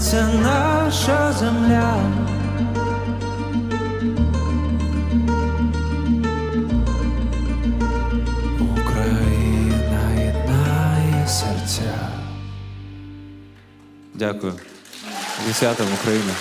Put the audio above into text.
Це наша земля. Україна єднає серця. Дякую. Зі святом Україна.